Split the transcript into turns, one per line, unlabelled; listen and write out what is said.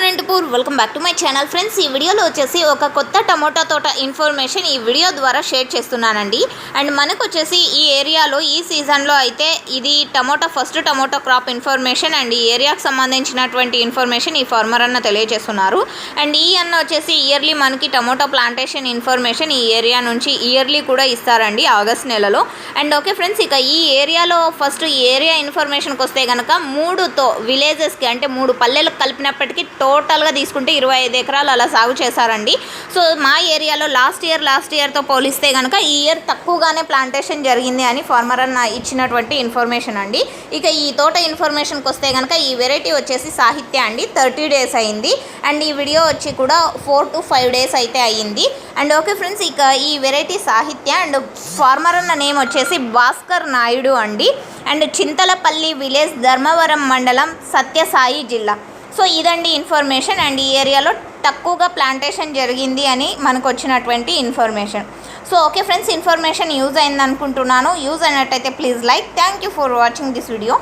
Anantapur welcome back to my channel friends ఈ వీడియోలో వచ్చేసి ఒక కొత్త టమోటా తోట ఇన్ఫర్మేషన్ ఈ వీడియో ద్వారా షేర్ చేస్తున్నానండి. అండ్ మనకు వచ్చేసి ఈ ఏరియాలో ఈ సీజన్లో అయితే ఇది tomato first tomato crop information and ఈ ఏరియాకు సంబంధించినటువంటి ఇన్ఫర్మేషన్ ఈ ఫార్మర్ అన్న తెలియజేస్తున్నారు. అండ్ ఈ అన్న వచ్చేసి ఇయర్లీ మనకి టమోటా ప్లాంటేషన్ ఇన్ఫర్మేషన్ ఈ ఏరియా నుంచి ఇయర్లీ కూడా ఇస్తారండి ఆగస్ట్ నెలలో. అండ్ ఓకే ఫ్రెండ్స్ ఇక ఈ ఏరియాలో ఫస్ట్ ఈ ఏరియా ఇన్ఫర్మేషన్కి వస్తే కనుక మూడుతో విలేజెస్కి అంటే మూడు పల్లెలకు కలిపినప్పటికీ టోటల్గా తీసుకుంటే ఇరవై ఐదు ఎకరాలు అలా సాగు చేశారండి. సో మా ఏరియాలో లాస్ట్ ఇయర్ లాస్ట్ ఇయర్తో పోలిస్తే కనుక ఈ ఇయర్ తక్కువగానే ప్లాంటేషన్ జరిగింది అని ఫార్మర్ అన్న ఇచ్చినటువంటి ఇన్ఫర్మేషన్ అండి. ఇక ఈ తోట ఇన్ఫర్మేషన్కి వస్తే కనుక ఈ వెరైటీ వచ్చేసి సాహిత్య అండి. థర్టీ డేస్ అయింది. అండ్ ఈ వీడియో వచ్చి కూడా ఫోర్ టు ఫైవ్ డేస్ అయితే అయ్యింది. అండ్ ఓకే ఫ్రెండ్స్ ఇక ఈ వెరైటీ సాహిత్య అండ్ ఫార్మర్ అన్న నేమ్ వచ్చేసి భాస్కర్ నాయుడు అండి. అండ్ చింతలపల్లి విలేజ్ ధర్మవరం మండలం సత్యసాయి జిల్లా. సో ఇదండి ఇన్ఫర్మేషన్ అండ్ ఈ ఏరియాలో తక్కువగా ప్లాంటేషన్ జరిగింది అని మనకు వచ్చినటువంటి information. So okay friends information use అయింది అనుకుంటున్నాను యూజ్ అయినట్టయితే please like thank you for watching this video.